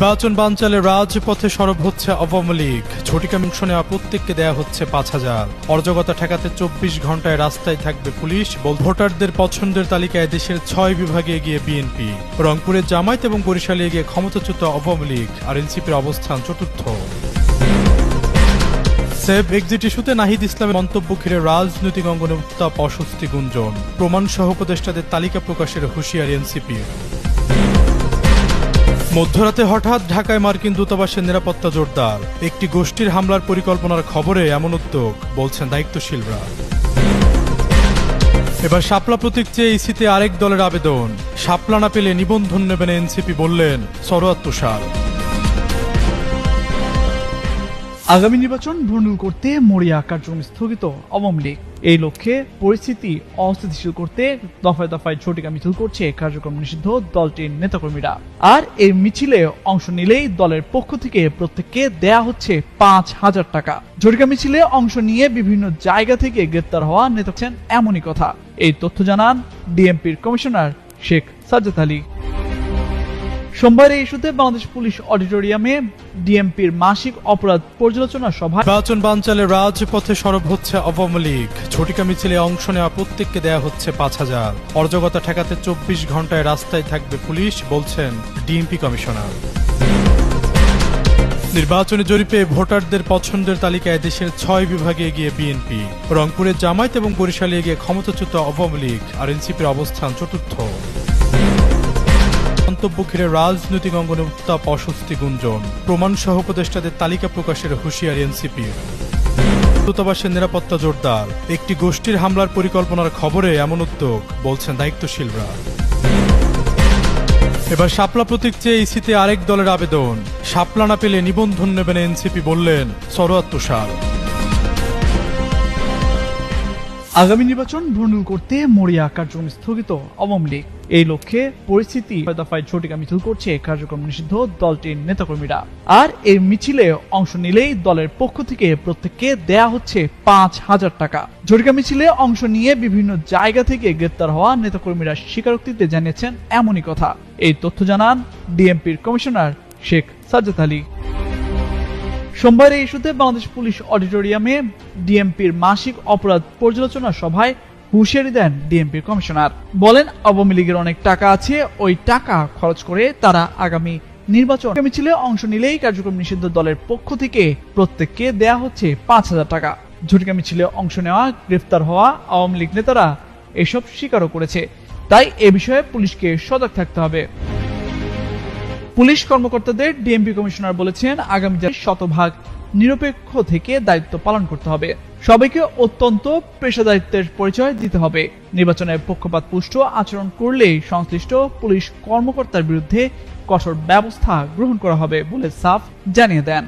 নির্বাচন বানচালে রাজপথে সরব হচ্ছে আওয়ামী লীগ। ঝটিকা নেওয়া প্রত্যেককে দেয়া হচ্ছে পাঁচ হাজার। অরাজকতা ঠেকাতে চব্বিশ ঘন্টায় রাস্তায় থাকবে পুলিশ। ভোটারদের পছন্দের তালিকায় দেশের ছয় বিভাগে এগিয়ে বিএনপি। রংপুরের জামায়াত এবং বরিশালে এগিয়ে ক্ষমতাচ্যুত আওয়ামী লীগ। আর এনসিপির অবস্থান চতুর্থ। সেভ এক্সিট ইস্যুতে নাহিদ ইসলামের মন্তব্য ঘিরে রাজনৈতিক অঙ্গনে উত্তাপ, অস্বস্তি, গুঞ্জন। প্রমাণ সহ উপদেষ্টাদের তালিকা প্রকাশের হুঁশিয়ারি এনসিপির। মধ্যরাতে হঠাৎ ঢাকায় মার্কিন দূতাবাসের নিরাপত্তা জোরদার। একটি গোষ্ঠীর হামলার পরিকল্পনার খবরে এমন উদ্যোগ, বলছেন দায়িত্বশীলরা। এবার শাপলা প্রতীক চেয়ে ইসিতে আরেক দলের আবেদন। শাপলা না পেলে নিবন্ধন নেবেন এনসিপি বললেন সরোয়াত তুষার। আগামী নির্বাচন ভণ্ডুল করতে মরিয়া কার্যক্রম স্থগিত আওয়ামী লীগ। এই লক্ষ্যে পরিস্থিতি অস্থিতিশীল করতে দফায় দফায় ঝটিকা মিছিল করছে কার্যক্রম নিষিদ্ধ দলটির নেতাকর্মীরা। আর এই মিছিলে অংশ নিলেই দলের পক্ষ থেকে প্রত্যেককে দেয়া হচ্ছে পাঁচ হাজার টাকা। ঝটিকা মিছিলে অংশ নিয়ে বিভিন্ন জায়গা থেকে গ্রেপ্তার হওয়া নেতা এমনই কথা। এই তথ্য জানান ডিএমপির কমিশনার শেখ সাজ্জাদ আলী। সোমবার এই ইস্যুতে বাংলাদেশ পুলিশ অডিটোরিয়ামে ডিএমপির মাসিক অপরাধ পর্যালোচনা সভা। নির্বাচন বানচালে রাজপথে সরব হচ্ছে আওয়ামী লীগ। ঝটিকা মিছিলে অংশ নেওয়া প্রত্যেককে দেয়া হচ্ছে পাঁচ হাজার। অরাজকতা ঠেকাতে চব্বিশ ঘন্টায় রাস্তায় থাকবে পুলিশ, বলছেন ডিএমপি কমিশনার। নির্বাচনী জরিপে ভোটারদের পছন্দের তালিকায় দেশের ছয় বিভাগে এগিয়ে বিএনপি। রংপুরের জামায়াত এবং বরিশালে এগিয়ে ক্ষমতাচ্যুত আওয়ামী লীগ আর এনসিপির অবস্থান চতুর্থ। মন্তব্য ঘিরে রাজনৈতিক অঙ্গনে উত্তাপ, অস্বস্তি, গুঞ্জন। প্রমাণ সহ উপদেষ্টাদের তালিকা প্রকাশের হুঁশিয়ারি এনসিপির দূতাবাসের নিরাপত্তা জোরদার। একটি গোষ্ঠীর হামলার পরিকল্পনার খবরে এমন উদ্যোগ, বলছেন দায়িত্বশীলরা। এবার শাপলা প্রতীক চেয়ে ইসিতে আরেক দলের আবেদন। শাপলা না পেলে নিবন্ধন নেবেন এনসিপি বললেন সরোয়াত তুষার। আগামী নির্বাচন ভণ্ডুল করতে মরিয়া কার্যক্রম স্থগিত। আওয়ামী লীগ। এই লক্ষ্যে পরিস্থিতি দফায় ঝটিকা মিছিল করছে কার্যক্রম নিষিদ্ধ দলটির নেতাকর্মীরা। আর এই মিছিলে অংশ নিলেই দলের পক্ষ থেকে প্রত্যেককে দেয়া হচ্ছে পাঁচ হাজার টাকা। ঝটিকা মিছিলে অংশ নিয়ে বিভিন্ন জায়গা থেকে গ্রেপ্তার হওয়া নেতাকর্মীরা স্বীকারোক্তিতে জানিয়েছেন এমনই কথা। এই তথ্য জানান ডিএমপির কমিশনার শেখ সাজ্জাদ আলী। সোমবার এই ইস্যুতে বাংলাদেশ পুলিশ অডিটোরিয়ামে ডিএমপির মাসিক অপরাধ পর্যালোচনা সভায় হুঁশিয়ারি দেন ডিএমপির কমিশনার। বলেন, আওয়ামী লীগের অনেক টাকা আছে, ওই টাকা খরচ করে তারা আগামী নির্বাচন মিছিলে অংশ নিলেই কার্যক্রম নিষিদ্ধ দলের পক্ষ থেকে প্রত্যেককে দেয়া হচ্ছে পাঁচ হাজার টাকা। ঝটিকা মিছিলে অংশ নেওয়া, গ্রেফতার হওয়া আওয়ামী লীগ নেতারা এসব স্বীকারও করেছে। তাই এ বিষয়ে পুলিশকে সজাগ থাকতে হবে। পুলিশ কর্মকর্তাদের ডিএমপি কমিশনার বলেছেন, আগামী শতভাগ নিরপেক্ষ থেকে দায়িত্ব পালন করতে হবে। সবাইকে অত্যন্ত পেশাদারিত্বের পরিচয় দিতে হবে। নির্বাচনে পক্ষপাত পুষ্ট আচরণ করলেই সংশ্লিষ্ট পুলিশ কর্মকর্তার বিরুদ্ধে কঠোর ব্যবস্থা গ্রহণ করা হবে বলে সাফ জানিয়ে দেন।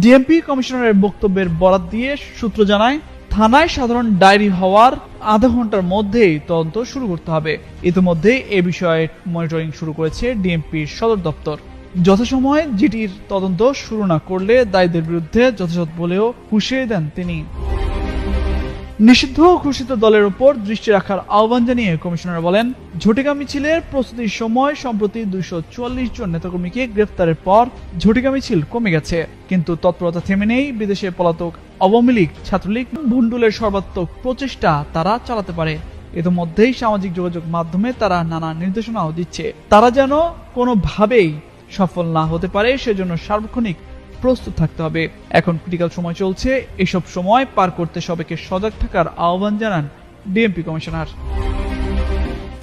ডিএমপি কমিশনারের বক্তব্যের বরাত দিয়ে সূত্র জানায়, থানায় সাধারণ ডায়েরি হওয়ার আধা ঘণ্টার মধ্যেই তদন্ত শুরু করতে হবে। ইতিমধ্যে এ বিষয়ে মনিটরিং শুরু করেছে ডিএমপির সদর দপ্তর। যথাসময়ে জিটির তদন্ত শুরু না করলে দায়ীদের বিরুদ্ধে যথাযথ বলেও হুঁশিয়ারি দেন তিনি। নিষিদ্ধ ঘোষিত দলের উপর দৃষ্টি রাখার আহ্বান জানিয়ে কমিশনার বলেন, ঝটিকা মিছিলের প্রস্তুতির সময় সম্প্রতি দুইশো চুয়াল্লিশ জন নেতাকর্মীকে গ্রেফতারের পর ঝটিকা মিছিল কমে গেছে। কিন্তু তৎপরতা থেমে নেই, বিদেশে পলাতক আওয়ামী লীগ ছাত্রলীগ ভুন্ডুলের সর্বাত্মক প্রচেষ্টা তারা চালাতে পারে। ইতিমধ্যেই সামাজিক যোগাযোগ মাধ্যমে তারা নানা নির্দেশনাও দিচ্ছে। তারা যেন কোনোভাবেই সফল না হতে পারে, সেজন্য সার্বক্ষণিক প্রস্তুত থাকতে হবে। এখন ক্রিটিক্যাল সময় চলছে। এসব সময় পার করতে সবাইকে সজাগ থাকার আহ্বান জানান DMP commissioner.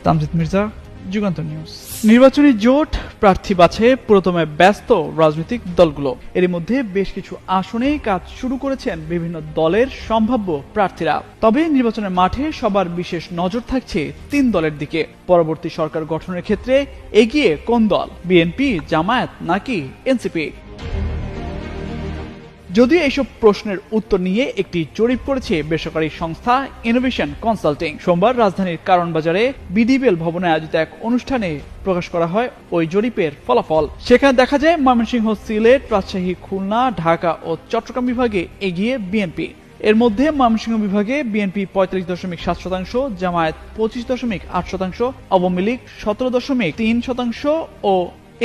Tamjid Mirza. Jugantor news. নির্বাচনী জোট প্রার্থী বাছাইয়ে প্রথমে ব্যস্ত রাজনৈতিক দলগুলো। এর মধ্যে বেশ কিছু আসনে কাজ শুরু করেছেন বিভিন্ন দলের সম্ভাব্য প্রার্থীরা। তবে নির্বাচনের মাঠে সবার বিশেষ নজর থাকছে তিন দলের দিকে। পরবর্তী সরকার গঠনের ক্ষেত্রে এগিয়ে কোন দল? বিএনপি, জামায়াত নাকি এনসিপি? যদিও এইসব প্রশ্নের উত্তর নিয়ে একটি জরিপ করেছে বেসরকারি সংস্থা ইনোভেশন কনসাল্টিং সোমবার রাজধানীর কারণ বাজারে বিডিবিএল ভবনে আয়োজিত এক অনুষ্ঠানে প্রকাশ করা হয় ওই জরিপের ফলাফল। সেখানে দেখা যায়, ময়মনসিংহ সিলেট, রাজশাহী, খুলনা, ঢাকা ও চট্টগ্রাম বিভাগে এগিয়ে বিএনপি। এর মধ্যে ময়মনসিংহ বিভাগে বিএনপি পঁয়তাল্লিশ দশমিক সাত শতাংশ, জামায়াত পঁচিশ দশমিক আট শতাংশ, আওয়ামী লীগ সতেরো দশমিক তিন শতাংশ ও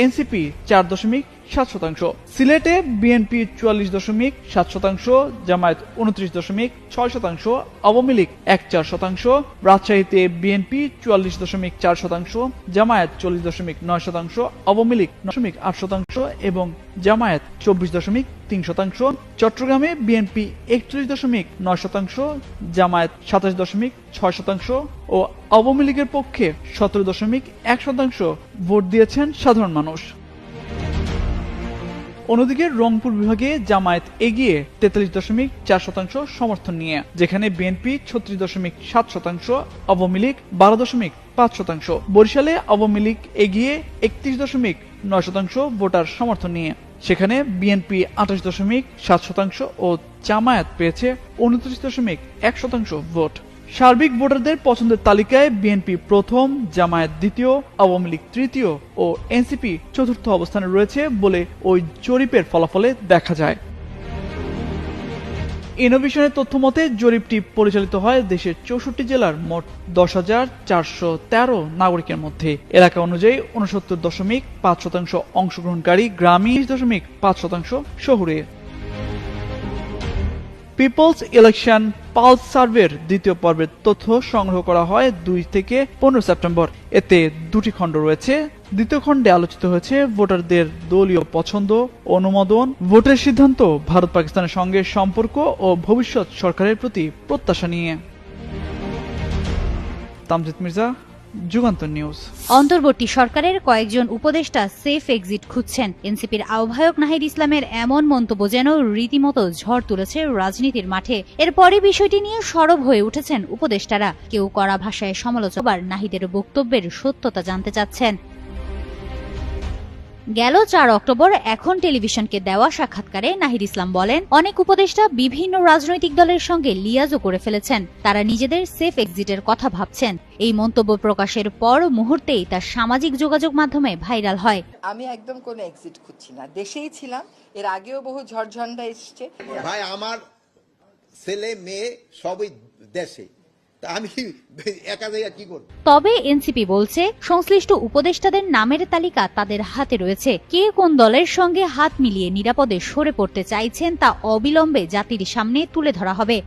এনসিপি চার দশমিক সাত শতাংশ। সিলেটে বিএনপি চুয়াল্লিশ দশমিক সাত শতাংশ, জামায়াত উনত্রিশ দশমিক ছয় শতাংশ, আওয়ামী লীগ এক চার শতাংশ, রাজশাহীতে বিএনপি চুয়াল্লিশ দশমিক চার শতাংশ, জামায়াত চল্লিশ দশমিক নয় শতাংশ, আওয়ামী লীগ দশমিক আট শতাংশ এবং জামায়াত চব্বিশ দশমিক তিন শতাংশ, চট্টগ্রামে বিএনপি একচল্লিশ দশমিক নয় শতাংশ, জামায়াত সাতাশ দশমিক ছয় শতাংশ ও আওয়ামী লীগের পক্ষে সতেরো দশমিক এক শতাংশ ভোট দিয়েছেন সাধারণ মানুষ। অন্যদিকে রংপুর বিভাগে জামায়াত এগিয়ে তেতাল্লিশ দশমিক চার শতাংশ সমর্থন নিয়ে, যেখানে বিএনপি ছত্রিশ দশমিক সাত শতাংশ, আওয়ামী লীগ বারো দশমিক পাঁচ শতাংশ। বরিশালে আওয়ামী লীগ এগিয়ে একত্রিশ দশমিক নয় শতাংশ ভোটার সমর্থন নিয়ে, সেখানে বিএনপি আঠাশ দশমিক সাত শতাংশ ও জামায়াত পেয়েছে উনত্রিশ দশমিক এক শতাংশ ভোট। সার্বিক ভোটারদের পছন্দের তালিকায় বিএনপি প্রথম, জামায়াত দ্বিতীয়, আওয়ামী লীগ তৃতীয় ও এনসিপি চতুর্থ অবস্থানে রয়েছে বলে ওই জরিপের ফলাফলে দেখা যায়। ইনোভেশনের তথ্য মতে, জরিপটি পরিচালিত হয় দেশের চৌষট্টি জেলার মোট দশ হাজার চারশো তেরো নাগরিকের মধ্যে। এলাকা অনুযায়ী উনসত্তর দশমিক পাঁচ শতাংশ অংশগ্রহণকারী গ্রামীণ দশমিক পাঁচ শতাংশ শহুরে। পিপলস ইলেকশন পালস সার্ভের দ্বিতীয় পর্বের তথ্য সংগ্রহ করা হয় দুই থেকে পনেরো সেপ্টেম্বর। এতে দুটি খণ্ড রয়েছে। দ্বিতীয় খণ্ডে আলোচিত হয়েছে ভোটারদের দলীয় পছন্দ, অনুমোদন, ভোটের সিদ্ধান্ত, ভারত পাকিস্তানের সঙ্গে সম্পর্ক ও ভবিষ্যৎ সরকারের প্রতি প্রত্যাশা নিয়ে। তামজিদ মির্জা যুগান্তর নিউজ। অন্তর্বর্তী সরকারের কয়েকজন উপদেষ্টা সেফ এক্সিট খুঁজছেন। এনসিপির আহ্বায়ক নাহিদ ইসলামের এমন মন্তব্য যেন রীতিমতো ঝড় তুলেছে রাজনীতির মাঠে। এরপরে বিষয়টি নিয়ে সরব হয়ে উঠেছেন উপদেষ্টারা। কেউ কড়া ভাষায় সমালোচক নাহিদের বক্তব্যের সত্যতা জানতে চাচ্ছেন। গেল চার অক্টোবর এখন টেলিভিশনকে দেওয়া সাক্ষাৎকারে নাহিদ ইসলাম বলেন অনেক উপদেষ্টা বিভিন্ন রাজনৈতিক দলের সঙ্গে লিয়াজও করে ফেলেছেন। তারা নিজেদের সেফ এক্সিটের কথা ভাবছেন। এই মন্তব্য প্রকাশের পর মুহূর্তেই তার সামাজিক যোগাযোগ মাধ্যমে ভাইরাল হয়। আমি একদম কোনো এক্সিট খুঁজছি না। দেশেই ছিলাম এর আগেও বহু ঝড়ঝন্ডা এসছে। ভাই আমার ছেলে মেয়ে সবই দেশে। তবে এনসিপি বলছে, সংশ্লিষ্ট উপদেষ্টাদের নামের তালিকা তাদের হাতে রয়েছে। কে কোন দলের সঙ্গে হাত মিলিয়ে নিরাপদে সরে পড়তে চাইছেন তা অবিলম্বে জাতির সামনে তুলে ধরা হবে।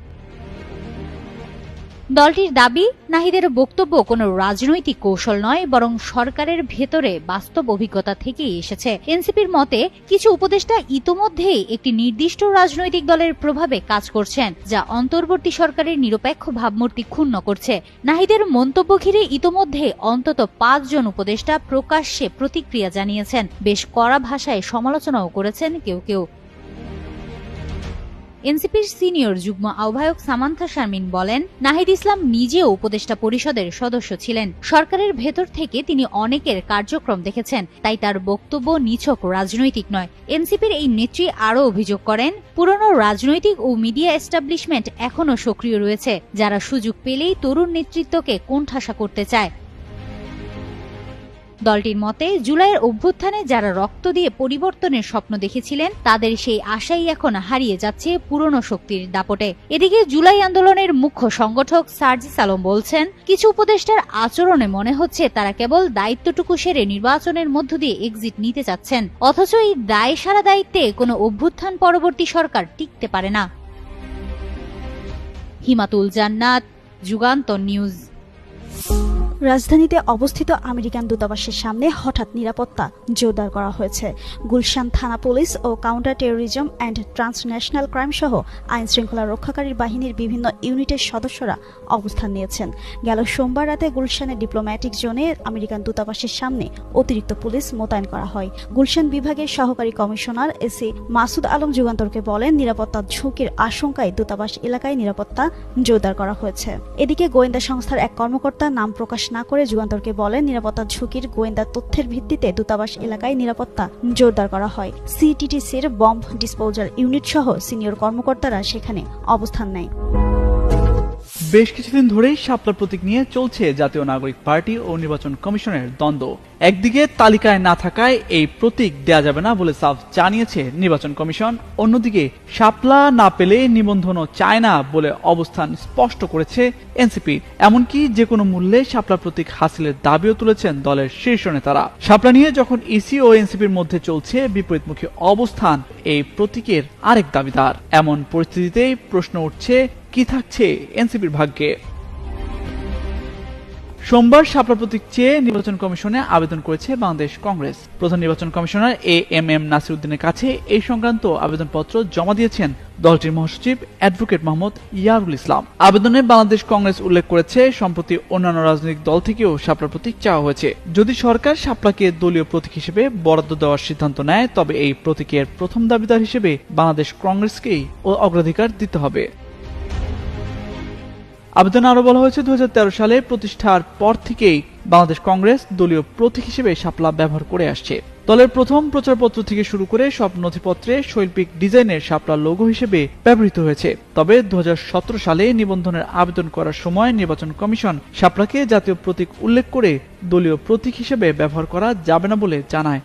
দলটির দাবি, নাহিদের বক্তব্য কোনো রাজনৈতিক কৌশল নয়, বরং সরকারের ভেতরে বাস্তব অভিজ্ঞতা থেকেই এসেছে। এনসিপির মতে, কিছু উপদেষ্টা ইতোমধ্যেই একটি নির্দিষ্ট রাজনৈতিক দলের প্রভাবে কাজ করছেন, যা অন্তর্বর্তী সরকারের নিরপেক্ষ ভাবমূর্তি ক্ষুণ্ণ করছে। নাহিদের মন্তব্য ঘিরে ইতোমধ্যে অন্তত পাঁচজন উপদেষ্টা প্রকাশ্যে প্রতিক্রিয়া জানিয়েছেন। বেশ কড়া ভাষায় সমালোচনাও করেছেন কেউ কেউ। এনসিপির সিনিয়র যুগ্ম আহ্বায়ক সামান্থা শারমিন বলেন, নাহিদ ইসলাম নিজেও উপদেষ্টা পরিষদের সদস্য ছিলেন। সরকারের ভেতর থেকে তিনি অনেকের কার্যক্রম দেখেছেন, তাই তার বক্তব্য নিছক রাজনৈতিক নয়। এনসিপির এই নেত্রী আরও অভিযোগ করেন, পুরনো রাজনৈতিক ও মিডিয়া এস্টাবলিশমেন্ট এখনও সক্রিয় রয়েছে, যারা সুযোগ পেলেই তরুণ নেতৃত্বকে কোণঠাসা করতে চায়। দলটির মতে, জুলাইয়ের অভ্যুত্থানে যারা রক্ত দিয়ে পরিবর্তনের স্বপ্ন দেখেছিলেন, তাদের সেই আশাই এখন হারিয়ে যাচ্ছে পুরনো শক্তির দাপটে। এদিকে জুলাই আন্দোলনের মুখ্য সংগঠক সার্জিস আলম বলছেন, কিছু উপদেষ্টার আচরণে মনে হচ্ছে তারা কেবল দায়িত্বটুকু সেরে নির্বাচনের মধ্য দিয়ে এক্সিট নিতে চাচ্ছেন, অথচ এই দায় সারা দায়িত্বে কোনো অভ্যুত্থান পরবর্তী সরকার টিকতে পারে না। হিমাতুল জান্নাত, যুগান্তর নিউজ। রাজধানীতে অবস্থিত আমেরিকান দূতাবাসের সামনে হঠাৎ নিরাপত্তা জোরদার করা হয়েছে। গুলশান থানা police O counter terrorism and transnational crime সহ আইন শৃঙ্খলা রক্ষাকারী বাহিনীর বিভিন্ন ইউনিটের সদস্যরা অবস্থান নিয়েছেন। গেল সোমবার রাতে গুলশানের ডিপ্লোম্যাটিক জোনে আমেরিকান দূতাবাসের সামনে অতিরিক্ত পুলিশ মোতায়েন করা হয়। গুলশান বিভাগের সহকারী কমিশনার এসি মাসুদ আলম যুগান্তরকে বলেন নিরাপত্তার ঝুঁকির আশঙ্কায় দূতাবাস এলাকায় নিরাপত্তা জোরদার করা হয়েছে। এদিকে গোয়েন্দা সংস্থার এক কর্মকর্তা নাম প্রকাশ না করে যুগান্তরকে বলেন, নিরাপত্তা ঝুঁকির গোয়েন্দা তথ্যের ভিত্তিতে দূতাবাস এলাকায় নিরাপত্তা জোরদার করা হয়। সিটিটিসির বম্ব ডিসপোজাল ইউনিট সহ সিনিয়র কর্মকর্তারা সেখানে অবস্থান নেয়। বেশ কিছুদিন ধরেই শাপলা প্রতীক নিয়ে চলছে জাতীয় নাগরিক পার্টি ও নির্বাচন কমিশনের দ্বন্দ্ব। একদিকে তালিকায় না থাকায় এই প্রতীক দেয়া যাবে না বলে সাফ জানিয়েছে নির্বাচন কমিশন। অন্যদিকে শাপলা না পেলে নিবন্ধনও চায় না বলে অবস্থান স্পষ্ট করেছে এনসিপি। এমনকি যে কোনো মূল্যে শাপলা প্রতীক হাসিলের দাবিও তুলেছেন দলের শীর্ষ নেতারা। শাপলা নিয়ে যখন ইসি ও এনসিপির মধ্যে চলছে বিপরীতমুখী অবস্থান, এই প্রতীকের আরেক দাবিদার। এমন পরিস্থিতিতেই প্রশ্ন উঠছে কি থাকছে এনসিপির ভাগ্যে? সোমবার শাপলা প্রতীক চেয়ে নির্বাচন কমিশনে আবেদন করেছে বাংলাদেশ কংগ্রেস। প্রধান নির্বাচন কমিশনার এ এম এম নাসিরুদ্দিনের কাছে এই সংক্রান্ত আবেদনপত্র জমা দিয়েছেন দলটির মহাসচিব অ্যাডভোকেট মোহাম্মদ ইয়ারুল ইসলাম। আবেদনে বাংলাদেশ কংগ্রেস উল্লেখ করেছে, সম্প্রতি অন্যান্য রাজনৈতিক দল থেকেও শাপলা প্রতীক চাওয়া হয়েছে। যদি সরকার শাপলাকে দলীয় প্রতীক হিসেবে বরাদ্দ দেওয়ার সিদ্ধান্ত নেয়, তবে এই প্রতীকের প্রথম দাবিদার হিসেবে বাংলাদেশ কংগ্রেসকেই অগ্রাধিকার দিতে হবে। আবেদনে আরও বলা হয়েছে দু হাজার তেরো সালে প্রতিষ্ঠার পর থেকেই বাংলাদেশ কংগ্রেস দলীয় প্রতীক হিসেবে শাপলা ব্যবহার করে আসছে। দলের প্রথম প্রচারপত্র থেকে শুরু করে সব নথিপত্রে শৈল্পিক ডিজাইনের শাপলা লোগো হিসেবে ব্যবহৃত হয়েছে। তবে দু হাজার সতেরো সালে নিবন্ধনের আবেদন করার সময় নির্বাচন কমিশন শাপলাকে জাতীয় প্রতীক উল্লেখ করে দলীয় প্রতীক হিসেবে ব্যবহার করা যাবে না বলে জানায়।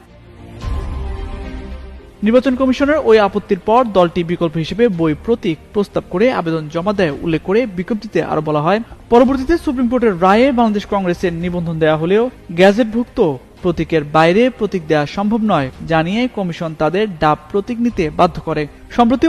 নির্বাচন কমিশনের ওই আপত্তির পর দলটি বিকল্প হিসেবে বই প্রতীক প্রস্তাব করে আবেদন জমা দেয় উল্লেখ করে বিজ্ঞপ্তিতে আরও বলা হয়, পরবর্তীতে সুপ্রিম কোর্টের রায়ে বাংলাদেশ কংগ্রেসের নিবন্ধন দেয়া হলেও গ্যাজেটভুক্ত প্রতীকের বাইরে প্রতীক দেওয়া সম্ভব নয়, জানিয়ে কমিশন তাদের ডাব প্রতীক নিতে বাধ্য করে। সম্প্রতি